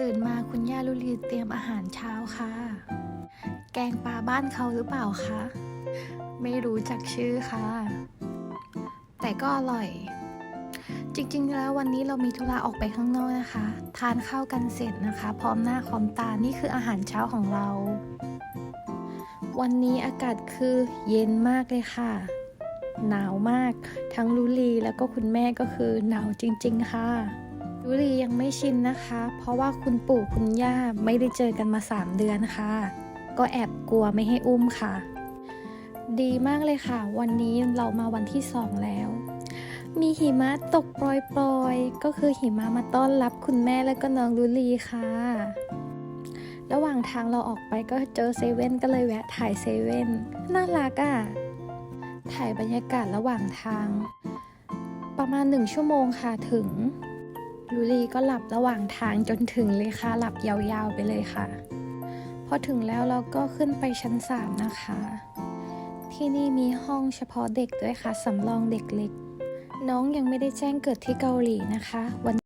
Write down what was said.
ตื่นมาคุณย่าลุลีเตรียมอาหารเช้าค่ะ แกงปลาบ้านเขาหรือเปล่าคะ ไม่รู้จักชื่อค่ะ แต่ก็อร่อย จริงๆ แล้ววันนี้เรามีธุระออกไปข้างนอกนะคะ ทานข้าวกันเสร็จนะคะ พร้อมหน้าพร้อมตา นี่คืออาหารเช้าของเรา วันนี้อากาศคือเย็นมากเลยค่ะ หนาวมาก ทั้งลุลีแล้วก็คุณแม่ก็คือหนาวจริง ๆ ค่ะ ลุลียังไม่ชินนะคะ เพราะว่าคุณปู่คุณย่าไม่ได้เจอกันมา 3 เดือนค่ะ ก็แอบกลัวไม่ให้อุ้มค่ะ ดีมากเลยค่ะ วันนี้เรามาวันที่ 2 แล้ว มีหิมะตกโปรยๆ ก็คือหิมะมาต้อนรับคุณแม่และก็น้องลุลีค่ะ ระหว่างทางเราออกไปก็เจอเซเว่นก็เลยแวะถ่ายเซเว่นน่ารักอะ่ะ ถ่ายบรรยากาศระหว่างทาง ประมาณหนึ่งชั่วโมงค่ะถึง ลูลีก็หลับระหว่างทางจนถึงเลยค่ะ หลับยาวๆไปเลยค่ะ พอถึงแล้วเราก็ขึ้นไปชั้น 3 นะคะ ที่นี่มีห้องเฉพาะเด็กด้วยค่ะสำรองเด็กเล็ก น้องยังไม่ได้แจ้งเกิดที่เกาหลีนะคะวัน